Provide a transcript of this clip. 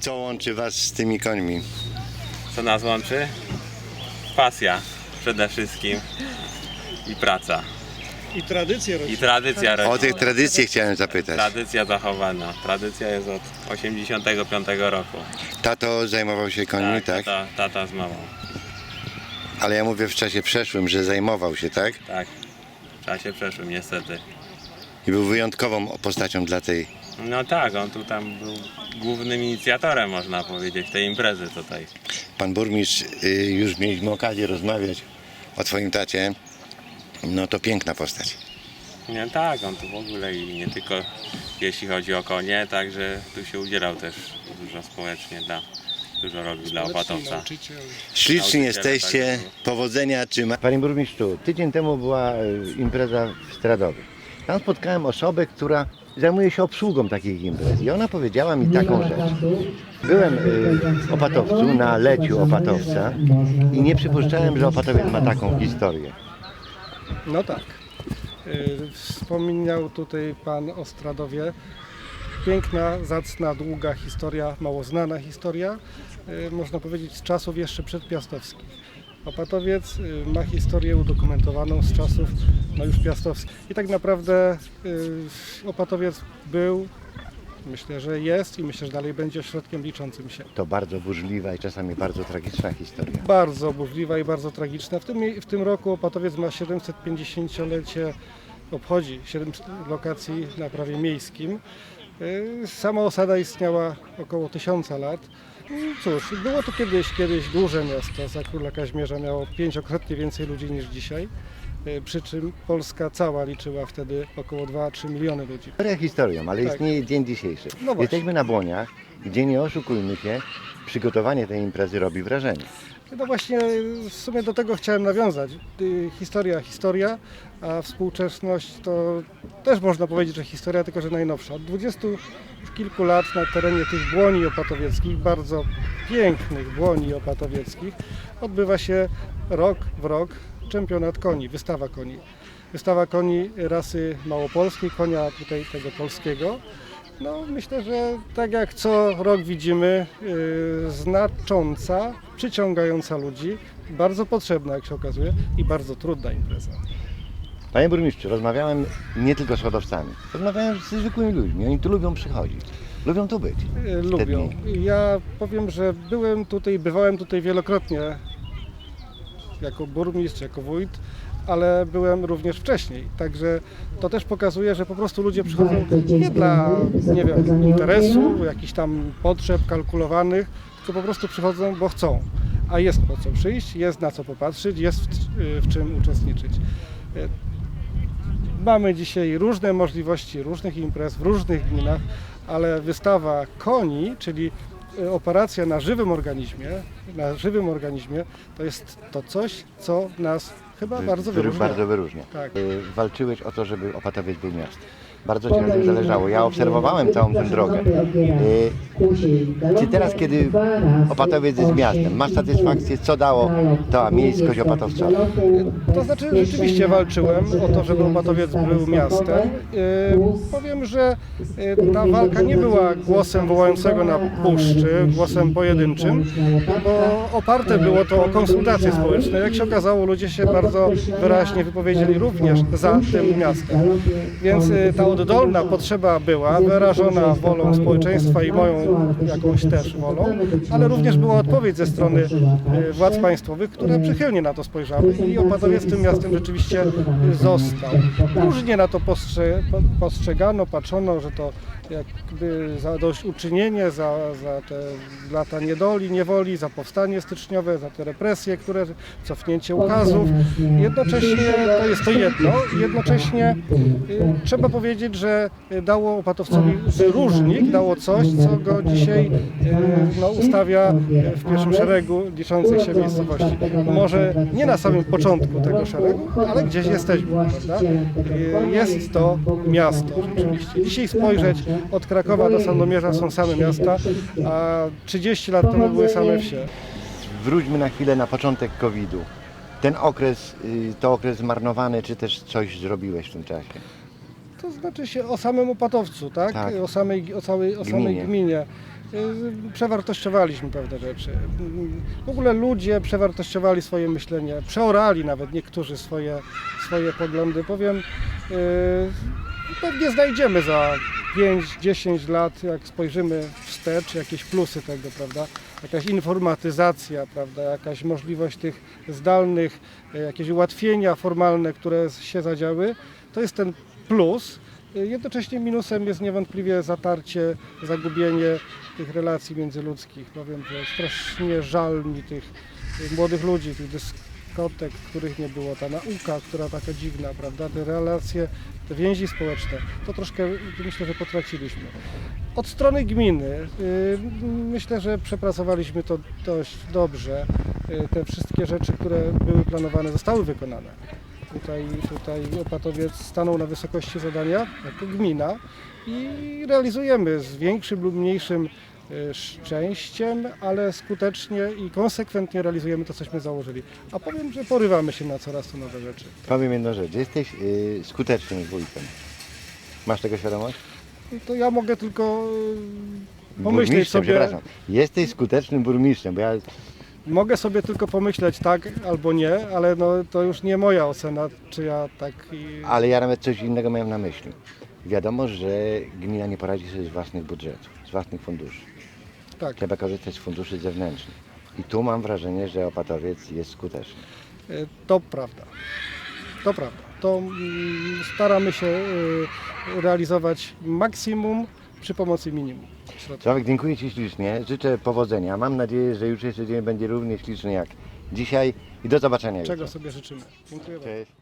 Co łączy Was z tymi końmi? Co nas łączy? Pasja przede wszystkim i praca. I tradycje I tradycja O tych tradycje chciałem zapytać. Tradycja zachowana. Tradycja jest od 85 roku. Tato zajmował się końmi, tak? Tata, tata z mamą. Ale ja mówię w czasie przeszłym, że zajmował się, tak? Tak. W czasie przeszłym niestety. I był wyjątkową postacią dla tej. No tak, on tu tam był głównym inicjatorem można powiedzieć tej imprezy tutaj. Pan burmistrz, y, już mieliśmy okazję rozmawiać o Twoim tacie. No to piękna postać. Nie, tak, on tu w ogóle i nie tylko jeśli chodzi o konie, także tu się udzielał też dużo społecznie dla, dużo robił dla Opatowca. Nauczyciel. Śliczni Nauczyciele jesteście, tak powodzenia trzyma. Panie burmistrzu, tydzień temu była e, impreza w Stradowie. Tam spotkałem osobę, która zajmuje się obsługą takich imprez i ona powiedziała mi taką rzecz. Byłem y, w Opatowcu, na leciu Opatowca i nie przypuszczałem, że Opatowiec ma taką historię. No tak. Y, Wspominał tutaj pan o Stradowie. Piękna, zacna, długa historia, mało znana historia. y, Można powiedzieć z czasów jeszcze przedpiastowskich. Opatowiec y, ma historię udokumentowaną z czasów no już piastowskich. I tak naprawdę y, Opatowiec był, myślę, że jest i myślę, że dalej będzie ośrodkiem liczącym się. To bardzo burzliwa i czasami bardzo tragiczna historia. bardzo burzliwa i bardzo tragiczna. W tym, w tym roku Opatowiec ma 750-lecie, obchodzi 700 lokacji na prawie miejskim. Yy, Sama osada istniała około 1000 lat. Cóż, było to kiedyś, kiedyś duże miasto. Za króla Kazimierza miało pięciokrotnie więcej ludzi niż dzisiaj. Yy, Przy czym Polska cała liczyła wtedy około 2-3 miliony ludzi. Historia historią, ale Tak. istnieje dzień dzisiejszy. No właśnie. Jesteśmy na Błoniach, gdzie nie oszukujmy się, przygotowanie tej imprezy robi wrażenie. No właśnie w sumie do tego chciałem nawiązać. Y, Historia, historia, a współczesność to też można powiedzieć, że historia, tylko że najnowsza. Od 20 już kilku lat na terenie tych błoni opatowieckich, bardzo pięknych błoni opatowieckich, odbywa się rok w rok czempionat koni, wystawa koni. Wystawa koni rasy małopolskiej, konia tutaj tego polskiego. No, myślę, że tak jak co rok widzimy, yy, znacząca, przyciągająca ludzi, bardzo potrzebna, jak się okazuje, i bardzo trudna impreza. Panie burmistrzu, rozmawiałem nie tylko z hodowcami, rozmawiałem ze zwykłymi ludźmi. Oni tu lubią przychodzić, lubią tu być. Te lubią. Ja powiem, że byłem tutaj, bywałem tutaj wielokrotnie jako burmistrz, jako wójt, ale byłem również wcześniej. Także to też pokazuje, że po prostu ludzie przychodzą nie dla, nie wiem, interesu, jakichś tam potrzeb kalkulowanych, tylko po prostu przychodzą, bo chcą. A jest po co przyjść, jest na co popatrzeć, jest w, w czym uczestniczyć. E, Mamy dzisiaj różne możliwości różnych imprez w różnych gminach, ale wystawa koni, czyli operacja na żywym organizmie, na żywym organizmie, to jest to coś, co nas chyba bardzo Wy- wyróżnia. Bardzo wyróżnia. Tak. Y, Walczyłeś o to, żeby Opatowiec był miastem. Bardzo Ci na tym zależało. Ja obserwowałem całą tę drogę. Y, Czy teraz, kiedy Opatowiec jest miastem, masz satysfakcję, co dało ta miejskość Opatowcowi? To znaczy rzeczywiście walczyłem o to, żeby Opatowiec był miastem. E, powiem, że e, ta walka nie była głosem wołającego na puszczy, głosem pojedynczym, bo oparte było to o konsultacje społeczne. Jak się okazało, ludzie się bardzo wyraźnie wypowiedzieli również za tym miastem. Więc e, ta oddolna potrzeba była wyrażona wolą społeczeństwa i moją jakąś też wolą, ale również była odpowiedź ze strony e, władz państwowych, które przychylnie na to spojrzały i Opatowiec tym miastem rzeczywiście został. Różnie na to postrze, po- postrzegano, patrzono, że to jakby zadośćuczynienie za, za te lata niedoli, niewoli, za powstanie styczniowe, za te represje, które cofnięcie ukazów. Jednocześnie to jest to jedno, jednocześnie y, trzeba powiedzieć, że dało Opatowcowi wyróżnik, dało coś, co go dzisiaj y, no, ustawia w pierwszym szeregu liczących się miejscowości. Może nie na samym początku tego szeregu, ale gdzieś jesteśmy, prawda? Y, Jest to miasto rzeczywiście. Dzisiaj spojrzeć od Krakowa do Sandomierza są same miasta, a 30 lat temu były same wsie. Wróćmy na chwilę na początek COVID-u. Ten okres, y, to okres zmarnowany, czy też coś zrobiłeś w tym czasie? To znaczy się o samym Opatowcu, tak? Tak. O samej, o całej, o samej Gminie. gminie. y, przewartościowaliśmy pewne rzeczy. W ogóle ludzie przewartościowali swoje myślenie, przeorali nawet niektórzy swoje, swoje poglądy. Powiem, y, pewnie znajdziemy za 5-10 lat, jak spojrzymy wstecz, jakieś plusy tego, prawda? Jakaś informatyzacja, prawda? Jakaś możliwość tych zdalnych, y, jakieś ułatwienia formalne, które się zadziały. To jest ten plus. Jednocześnie minusem jest niewątpliwie zatarcie, zagubienie tych relacji międzyludzkich. Powiem, że strasznie żal mi tych młodych ludzi, tych dyskotek, których nie było, ta nauka, która taka dziwna, prawda, te relacje, te więzi społeczne, to troszkę myślę, że potraciliśmy. Od strony gminy y, myślę, że przepracowaliśmy to dość dobrze. Y, Te wszystkie rzeczy, które były planowane, zostały wykonane. Tutaj, tutaj Opatowiec stanął na wysokości zadania jako gmina i realizujemy z większym lub mniejszym y, szczęściem, ale skutecznie i konsekwentnie realizujemy to, cośmy założyli. A powiem, że porywamy się na coraz to nowe rzeczy. Powiem jedną rzecz, jesteś y, skutecznym wójtem. Masz tego świadomość? To ja mogę tylko y, pomyśleć sobie, przepraszam. Jesteś skutecznym burmistrzem, bo ja mogę sobie tylko pomyśleć tak albo nie, ale no, to już nie moja ocena, czy ja tak... Ale ja nawet coś innego miałem na myśli. Wiadomo, że gmina nie poradzi sobie z własnych budżetów, z własnych funduszy. Tak. Trzeba korzystać z funduszy zewnętrznych. I tu mam wrażenie, że Opatowiec jest skuteczny. Y, To prawda. To prawda. To mm, staramy się y, realizować maksimum przy pomocy minimum środków. Sławek, dziękuję Ci ślicznie. Życzę powodzenia. Mam nadzieję, że jutrzejszy dzień będzie równie śliczny jak dzisiaj i do zobaczenia Czego jutro. sobie życzymy. Dziękuję bardzo. Cześć.